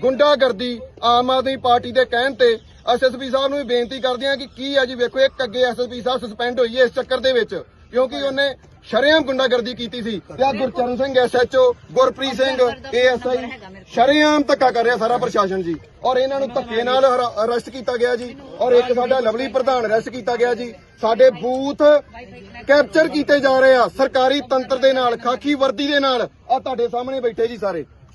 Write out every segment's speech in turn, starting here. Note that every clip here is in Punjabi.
ਗੁੰਡਾਗਰਦੀ ਆਮ ਆਦਮੀ ਪਾਰਟੀ ਦੇ ਕਹਿਣ ਤੇ ਐਸਐਸਪੀ ਸਾਹਿਬ ਨੂੰ ਵੀ ਬੇਨਤੀ ਕਰਦੇ ਹਾਂ ਕਿ ਕੀ ਆ ਜੀ, ਵੇਖੋ, ਇੱਕ ਅੱਗੇ ਐਸਐਸਪੀ ਸਾਹਿਬ ਸਸਪੈਂਡ ਹੋਈ ਹੈ ਇਸ ਚੱਕਰ ਦੇ ਵਿੱਚ, ਕਿਉਂਕਿ ਉਹਨੇ ਸ਼ਰੇਆਮ ਗੁੰਡਾਗਰਦੀ ਕੀਤੀ ਸੀ। ਤੇ ਆ ਗੁਰਚਰਨ ਸਿੰਘ ਐਸਐਚਓ ਗੁਰਪ੍ਰੀਤ ਸਿੰਘ, ਏਐਸਆਈ, ਸ਼ਰੇਆਮ ਧੱਕਾ ਕਰ ਰਿਹਾ ਸਾਰਾ ਪ੍ਰਸ਼ਾਸਨ ਜੀ। ਔਰ ਇਹਨਾਂ ਨੂੰ ਧੱਕੇ ਨਾਲ ਅਰੈਸਟ ਕੀਤਾ ਗਿਆ ਜੀ। ਔਰ ਇੱਕ ਸਾਡਾ ਲਵਲੀ ਪ੍ਰਧਾਨ ਅਰੈਸਟ ਕੀਤਾ ਗਿਆ ਜੀ। ਸਾਡੇ ਬੂਥ ਕੈਪਚਰ ਕੀਤੇ ਜਾ ਰਹੇ ਆ, ਸਰਕਾਰੀ ਤੰਤਰ ਦੇ ਨਾਲ, ਖਾਕੀ ਵਰਦੀ ਦੇ ਨਾਲ। ਆ ਤੁਹਾਡੇ ਸਾਹਮਣੇ ਬੈਠੇ ਜੀ ਸਾਰੇ।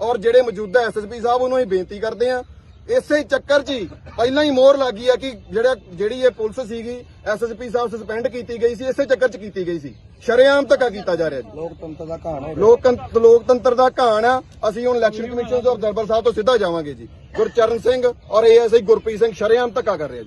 ਔਰ ਜਿਹੜੇ ਮੌਜੂਦਾ ਐਸਐਸਪੀ ਸਾਹਿਬ ਉਹਨੂੰ ਅਸੀਂ ਬੇਨਤੀ ਕਰਦੇ ਆ ਇਸੇ ਚੱਕਰ 'ਚ ਹੀ ਪਹਿਲਾਂ ਹੀ ਮੋਹਰ ਲੱਗੀ ਆ ਕਿ ਜਿਹੜਾ ਜਿਹੜੀ ਇਹ ਪੁਲਿਸ ਸੀਗੀ ਐਸਐਸਪੀ ਸਾਹਿਬ ਸਸਪੈਂਡ ਕੀਤੀ ਗਈ ਸੀ ਇਸੇ ਚੱਕਰ 'ਚ ਕੀਤੀ ਗਈ ਸੀ। ਸ਼ਰੇਆਮ ਧੱਕਾ ਕੀਤਾ ਜਾ ਰਿਹਾ ਜੀ। ਲੋਕਤੰਤਰ ਦਾ ਕਹਾਣ ਹੈ ਲੋਕਤੰਤਰ ਲੋਕਤੰਤਰ ਦਾ ਕਹਾਣ ਆ। ਅਸੀਂ ਹੁਣ ਇਲੈਕਸ਼ਨ ਕਮਿਸ਼ਨ ਦੇ ਅਬਜ਼ਰਵਰ ਸਾਹਿਬ ਤੋਂ ਸਿੱਧਾ ਜਾਵਾਂਗੇ ਜੀ। ਗੁਰਚਰਨ ਸਿੰਘ ਔਰ ਏਐਸਆਈ ਗੁਰਪ੍ਰੀਤ ਸਿੰਘ ਸ਼ਰੇਆਮ ਧੱਕਾ ਕਰ ਰਹੇ